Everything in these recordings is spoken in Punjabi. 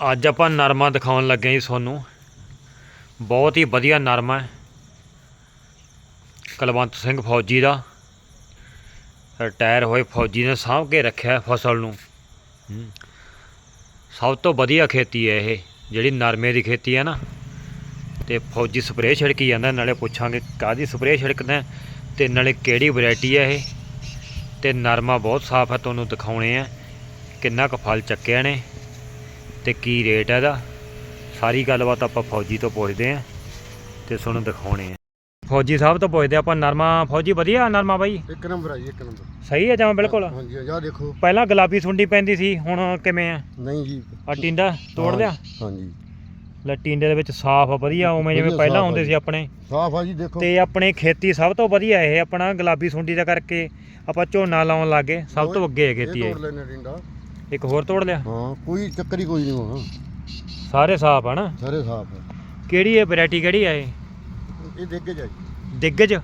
ਅੱਜ ਆਪਾਂ ਨਰਮਾ ਦਿਖਾਉਣ ਲੱਗੇ ਜੀ ਤੁਹਾਨੂੰ। ਬਹੁਤ ਹੀ ਵਧੀਆ ਨਰਮਾ ਹੈ। ਕੁਲਵੰਤ ਸਿੰਘ ਫੌਜੀ ਦਾ। ਰਿਟਾਇਰ ਹੋਏ ਫੌਜੀ ਨੇ ਸਾਂਭ ਕੇ ਰੱਖਿਆ ਫਸਲ ਨੂੰ। ਸਭ ਤੋਂ ਵਧੀਆ ਖੇਤੀ ਹੈ ਇਹ, ਜਿਹੜੀ ਨਰਮੇ ਦੀ ਖੇਤੀ ਹੈ ਨਾ। ਤੇ ਫੌਜੀ ਸਪਰੇਅ ਛਿੜਕੀ ਜਾਂਦਾ, ਨਾਲੇ ਪੁੱਛਾਂਗੇ ਕਾਹਦੀ ਸਪਰੇਅ ਛਿੜਕਦਾ ਹੈ ਤੇ ਨਾਲੇ ਕਿਹੜੀ ਵੈਰਾਈਟੀ ਹੈ ਇਹ। ਤੇ ਨਰਮਾ ਬਹੁਤ ਸਾਫ਼ ਹੈ, ਤੁਹਾਨੂੰ ਦਿਖਾਉਣੇ ਆ। ਕਿੰਨਾ ਕੁ ਫਲ ਚੱਕਿਆ ਨੇ। ਤੇ ਕੀ ਰੇਟ ਹੈ ਇਹਦਾ? ਸਾਰੀ ਗੱਲਬਾਤ ਆਪਾਂ ਫੌਜੀ ਤੋਂ ਪੁੱਛਦੇ ਆਂ ਤੇ ਤੁਹਾਨੂੰ ਦਿਖਾਉਣੇ ਆ ਫੌਜੀ ਸਾਹਿਬ ਤੋਂ ਪੁੱਛਦੇ ਆਪਾਂ ਨਰਮਾ ਫੌਜੀ ਵਧੀਆ ਨਰਮਾ ਬਾਈ? ਇੱਕ ਨੰਬਰ ਆ ਜੀ ਇੱਕ ਨੰਬਰ। ਸਹੀ ਹੈ ਜਮਾਂ ਬਿਲਕੁਲ? ਹਾਂਜੀ ਆ ਦੇਖੋ। ਪਹਿਲਾਂ ਗੁਲਾਬੀ ਸੁੰਡੀ ਪੈਂਦੀ ਸੀ ਹੁਣ ਕਿਵੇਂ ਆ? ਨਹੀਂ ਜੀ। ਆ ਟਿੰਡਾ ਤੋੜ ਲਿਆ? ਹਾਂਜੀ ਲੈ ਟਿੰਡੇ ਦੇ ਵਿੱਚ ਸਾਫ਼ ਆ ਵਧੀਆ ਉਵੇਂ ਜਿਵੇਂ ਪਹਿਲਾਂ ਹੁੰਦੇ। ਸੀ ਆਪਣੇ। ਸਾਫ਼ ਆ ਜੀ ਦੇਖੋ। ਤੇ ਆਪਣੇ ਖੇਤੀ ਸਭ ਤੋਂ ਵਧੀਆ ਇਹ ਆਪਣਾ ਗੁਲਾਬੀ ਸੁੰਡੀ ਦਾ ਕਰਕੇ ਆਪਾਂ ਝੋਨਾ ਲਾਉਣ ਲੱਗੇ ਸਭ ਤੋਂ ਅੱਗੇ ਹੈ ਖੇਤੀ ਇਹ ਤੋੜ ਲੈਣੇ ਡਿੰਡਾ ਇੱਕ ਹੋਰ ਤੋੜ ਲਿਆ? ਹਾਂ ਕੋਈ ਚੱਕਰ ਹੀ ਕੋਈ ਨਹੀਂ ਹੋਣਾ। ਸਾਰੇ ਸਾਫ਼ ਆ ਨਾ? ਸਾਰੇ ਸਾਫ਼ ਆ। ਕਿਹੜੀ ਇਹ ਵੈਰਾਈਟੀ ਕਿਹੜੀ ਆ ਇਹ? ਇਹ ਦੇਖ ਕੇ ਜਾ। ਜੀ ਦਿੱਗਜ।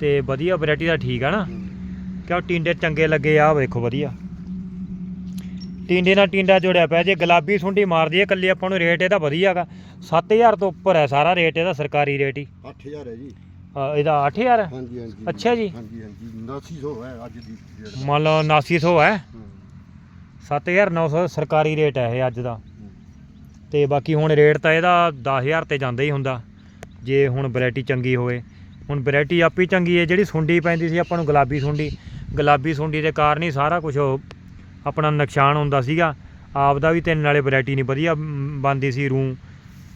ਤੇ ਵਧੀਆ ਵੈਰਾਈਟੀ ਦਾ ਠੀਕ ਆ ਨਾ। ਕਿਉਂ ਟਿੰਡੇ ਚੰਗੇ ਲੱਗੇ ਆ ਵੇਖੋ ਵਧੀਆ। ਟਿੰਡੇ ਨਾਲ ਟਿੰਡਾ ਜੁੜਿਆ ਪਿਆ ਜੇ ਗੁਲਾਬੀ ਸੁੰਡੀ ਮਾਰਦੀ ਹੈ ਕੱਲੀ ਆਪਾਂ ਨੂੰ ਰੇਟ ਇਹਦਾ ਵਧੀਆਗਾ 7000 ਤੋਂ ਉੱਪਰ ਹੈ ਸਾਰਾ ਰੇਟ ਇਹਦਾ ਸਰਕਾਰੀ ਰੇਟ ਹੀ। 8000 ਹੈ ਜੀ। ਇਹਦਾ 8000 ਹੈ ਹਾਂਜੀ ਹਾਂਜੀ। ਅੱਛਾ ਜੀ। ਹਾਂਜੀ ਹਾਂਜੀ। 8900 ਹੈ ਅੱਜ ਦੀ ਮੰਨ ਲਓ 8900 ਹੈ। ਹੂੰ। 7900 ਸਰਕਾਰੀ ਰੇਟ ਹੈ ਇਹ ਅੱਜ ਦਾ। ਹੂੰ। ਤੇ ਬਾਕੀ ਹੁਣ ਰੇਟ ਤਾਂ ਇਹਦਾ 10000 ਤੇ ਜਾਂਦਾ ਹੀ ਹੁੰਦਾ ਜੇ ਹੁਣ ਵੈਰਾਈਟੀ ਚੰਗੀ ਹੋਵੇ। ਹੁਣ ਵੈਰਾਈਟੀ ਆਪੀ ਚੰਗੀ ਹੈ ਜਿਹੜੀ ਸੁੰਡੀ ਪੈਂਦੀ ਸੀ ਆਪਾਂ ਨੂੰ ਗੁਲਾਬੀ ਸੁੰਡੀ। ਗੁਲਾਬੀ ਸੁੰਡੀ ਦੇ ਕਾਰਨ ਹੀ ਸਾਰਾ ਕੁਝ ਆਪਣਾ ਨੁਕਸਾਨ ਹੁੰਦਾ ਸੀਗਾ। ਆਪ ਦਾ ਵੀ ਤੇ ਨਾਲੇ ਵੈਰਾਈਟੀ ਨਹੀਂ ਵਧੀਆ ਮ, ਬਣਦੀ ਸੀ ਰੂ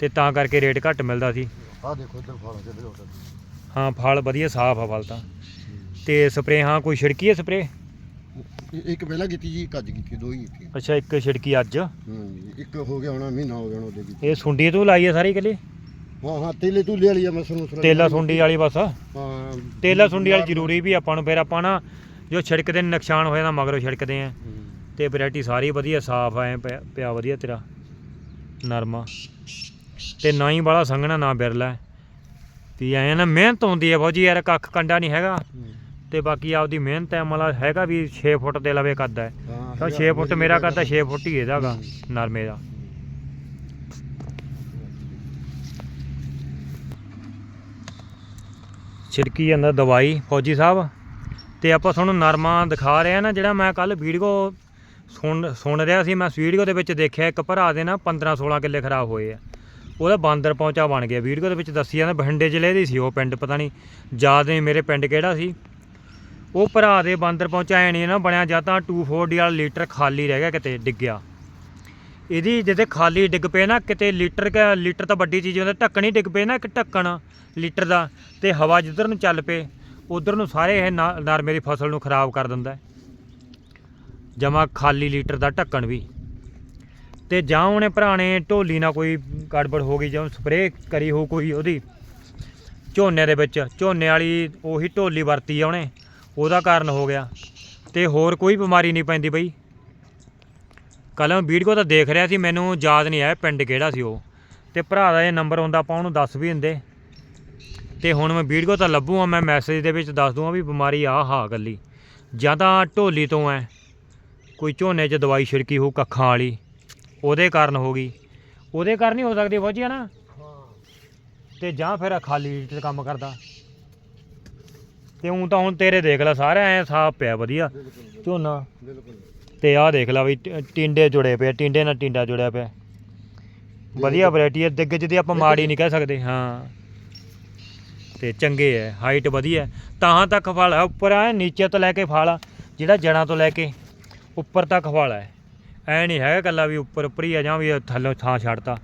ਤੇ ਤਾਂ ਕਰਕੇ ਰੇਟ ਘੱਟ ਮਿਲਦਾ ਸੀ। ਆਹ ਦੇਖੋ ਇੱਧਰ ਫਾਲਾ ਚੱਲੇ ਹੋ ਹਾਂ ਫਲ ਵਧੀਆ ਸਾਫ਼ ਆ ਫਲ ਤਾਂ। ਤੇ ਸਪਰੇ ਹਾਂ ਕੋਈ ਛਿੜਕੀ ਹੈ ਸਪਰੇ ਇੱਕ ਪਹਿਲਾਂ ਕੀਤੀ ਜੀ ਇੱਕ ਅੱਜ ਕੀਤੀ ਦੋ ਹੀ ਕੀਤੀ ਅੱਛਾ ਇੱਕ ਛਿੜਕੀ ਅੱਜ? ਹਾਂਜੀ ਇੱਕ ਹੋ ਗਿਆ ਹੁਣ ਮਹੀਨਾ ਹੋ ਗਿਆ ਹੁਣ ਉਹਦੇ ਕੀਤੀ ਇਹ ਸੁੰਡੀ ਤੋਂ ਲਾਈ ਹੈ ਸਾਰੀ ਇਕੱਲੀ? ਹਾਂ ਹਾਂ ਤੇਲੇ ਤੂਲੇ ਵਾਲੀ ਆ ਮਸਲ ਮੁਸਲ ਤੇਲਾ ਸੁੰਡੀ ਵਾਲੀ ਬਸ? ਹਾਂ ਤੇਲਾ ਸੁੰਡੀ ਵਾਲੀ ਜ਼ਰੂਰੀ ਵੀ ਆਪਾਂ ਨੂੰ ਫਿਰ ਆਪਾਂ ਨਾ ਜੋ ਛਿੜਕਦੇ ਨੇ ਨੁਕਸਾਨ ਹੋਇਆ ਤਾਂ ਮਗਰੋਂ ਛਿੜਕਦੇ ਆ। ਹੂੰ। ਤੇ ਵੈਰਾਈਟੀ ਸਾਰੀ ਵਧੀਆ ਸਾਫ਼ ਐ ਪਿਆ ਪਿਆ ਵਧੀਆ ਤੇਰਾ ਨਰਮਾ ਤੇ ਨਾ ਹੀ ਬੜਾ ਸੰਘਣਾ ਨਾ ਬਿਰਲਾ। ਵੀ ਐ ਨਾ ਮਿਹਨਤ ਹੁੰਦੀ ਹੈ ਫੌਜੀ ਯਾਰ ਕੱਖ ਕੰਡਾ ਨਹੀਂ ਹੈਗਾ। ਹੂੰ। ਤੇ ਬਾਕੀ ਆਪਦੀ ਮਿਹਨਤ ਹੈ ਮਤਲਬ ਹੈਗਾ ਵੀ 6 ਫੁੱਟ ਦੇ ਲਵੇ ਕੱਦ ਹੈ। ਹਾਂ ਤਾਂ 6 ਫੁੱਟ ਮੇਰਾ ਕੱਦ 6 ਫੁੱਟ ਹੀ ਇਹਦਾਗਾ ਨਰਮੇ ਦਾ। ਛਿੜਕੀ ਜਾਂਦਾ ਦਵਾਈ ਫੌਜੀ ਸਾਹਿਬ। ਤੇ ਆਪਾਂ ਤੁਹਾਨੂੰ ਨਰਮਾ ਦਿਖਾ ਰਹੇ ਆ ਨਾ ਜਿਹੜਾ ਮੈਂ ਕੱਲ ਵੀਡੀਓ ਸੁਣ ਸੁਣ ਰਿਹਾ ਸੀ। ਮੈਂ ਵੀਡੀਓ ਦੇ ਵਿੱਚ ਦੇਖਿਆ ਇੱਕ ਭਰਾ ਦੇ ਨਾ 15 16 ਕਿੱਲੇ ਖਰਾਬ ਹੋਏ ਆ। ਉਹਦਾ ਬਾਂਦਰ ਪਹੁੰਚਾ ਬਣ ਗਿਆ। ਵੀਡੀਓ ਦੇ ਵਿੱਚ ਦੱਸੀ ਜਾਂਦਾ ਬਠਿੰਡੇ ਜ਼ਿਲ੍ਹੇ ਦੀ ਸੀ ਉਹ ਪਿੰਡ ਪਤਾ ਨਹੀਂ ਯਾਦ ਨਹੀਂ ਮੇਰੇ ਪਿੰਡ ਕਿਹੜਾ ਸੀ। ਉਹ ਭਰਾ ਦੇ ਬਾਂਦਰ ਪਹੁੰਚਾਇਆ ਨਹੀਂ ਨਾ ਬਣਿਆ ਜਾਂ ਤਾਂ 240 ਵਾਲਾ ਲੀਟਰ ਖਾਲੀ ਰਹਿ ਗਿਆ ਕਿਤੇ, ਡਿੱਗਿਆ। ਇਹਦੀ ਜਿਹਦੇ ਖਾਲੀ ਡਿੱਗ ਪਏ ਨਾ, ਕਿਤੇ ਲੀਟਰ ਕਾ, ਲੀਟਰ ਤਾਂ ਵੱਡੀ ਚੀਜ਼ ਹੁੰਦਾ, ਢੱਕਣ ਹੀ ਡਿੱਗ ਪਏ ਨਾ, ਇੱਕ ਢੱਕਣ ਲੀਟਰ ਦਾ, ਤੇ ਹਵਾ ਜਿੱਧਰ ਨੂੰ ਚੱਲ ਪਏ, ਉਧਰ ਨੂੰ ਸਾਰੇ ਇਹ ਨਾ- ਨਰਮੇ ਦੀ ਫਸਲ ਨੂੰ ਖਰਾਬ ਕਰ ਦਿੰਦਾ ਜਮਾ ਖਾਲੀ ਲੀਟਰ ਦਾ ਢੱਕਣ ਵੀ। ਤੇ ਜਾਂ ਉਹਨੇ ਭਰਾਣੇ ਢੋਲੀ ਨਾਲ ਕੋਈ ਗੜਬੜ ਹੋ ਗਈ ਜਾਂ ਸਪਰੇਅ ਕਰੀ ਹੋ ਕੋਈ ਉਹਦੀ, ਝੋਨੇ ਦੇ ਵਿੱਚ, ਝੋਨੇ ਵਾਲੀ ਉਹੀ ਢੋਲੀ ਵਰਤੀ ਆ ਉਹਨੇ। ਉਹਦਾ ਕਾਰਨ ਹੋ ਗਿਆ ਤੇ ਹੋਰ ਕੋਈ ਬਿਮਾਰੀ ਨਹੀਂ ਪੈਂਦੀ ਬਈ। ਕੱਲ੍ਹ ਮੈਂ ਵੀਡੀਓ ਤਾਂ ਦੇਖ ਰਿਹਾ ਸੀ ਮੈਨੂੰ ਯਾਦ ਨਹੀਂ ਆਇਆ ਪਿੰਡ ਕਿਹੜਾ ਸੀ ਉਹ। ਤੇ ਭਰਾ ਦਾ ਇਹ ਨੰਬਰ ਹੁੰਦਾ ਆਪਾਂ ਉਹਨੂੰ ਦੱਸ ਵੀ ਦਿੰਦੇ। ਤੇ ਹੁਣ ਮੈਂ ਵੀਡੀਓ ਤਾਂ ਲੱਭੂਗਾ ਮੈਂ ਮੈਸੇਜ ਦੇ ਵਿੱਚ ਦੱਸ ਦੂੰਗਾ ਵੀ ਬਿਮਾਰੀ ਆਹ ਹਾ ਗੱਲੀ ਜਾਂ ਤਾਂ ਢੋਲੀ ਤੋਂ ਹੈ ਕੋਈ ਝੋਨੇ 'ਚ ਦਵਾਈ ਛਿੜਕੀ ਹੋ ਕੱਖਾਂ ਵਾਲੀ ਉਹਦੇ ਕਾਰਨ ਹੋ ਗਈ। ਉਹਦੇ ਕਾਰਨ ਹੀ ਹੋ ਸਕਦੀ ਫੌਜੀ ਆ ਨਾ ਤੇ ਜਾਂ ਫਿਰ ਖਾਲੀ ਲੀਟਰ ਕੰਮ ਕਰਦਾ। ਤੇ ਉਂ ਤਾਂ ਹੁਣ ਤੇਰੇ ਦੇਖ ਲੈ ਸਾਰੇ ਐ ਸਾਫ਼ ਪਿਆ ਵਧੀਆ। ਝੋਨਾ। ਤੇ ਆਹ ਦੇਖ ਲਾ ਵੀ ਟਿੰਡੇ ਜੁੜੇ ਪਏ ਟਿੰਡੇ ਨਾਲ ਟਿੰਡਾ ਜੁੜਿਆ ਪਿਆ। ਵਧੀਆ ਵੈਰਾਈਟੀ ਹੈ ਦਿੱਗਜ ਦੀ ਆਪਾਂ ਮਾੜੀ ਨਹੀਂ ਕਹਿ ਸਕਦੇ ਹਾਂ। ਤੇ ਚੰਗੇ ਹੈ ਹਾਈਟ ਵਧੀਆ। ਹੈ। ਤੱਕ ਫਲ ਹੈ ਉੱਪਰ ਆ ਨੀਚੇ ਤੋਂ ਲੈ ਕੇ ਫਲ ਆ, ਜਿਹੜਾ ਜੜਾਂ ਤੋਂ ਲੈ ਕੇ ਉੱਪਰ ਤੱਕ ਫਲ ਹੈ ਐ ਨਹੀਂ ਹੈਗਾ ਕੱਲਾ ਵੀ ਉੱਪਰ ਉੱਪਰ ਹੀ ਆ ਜਾਂ ਵੀ ਥੱਲੋਂ ਥਾਂ ਛੱਡਤਾ।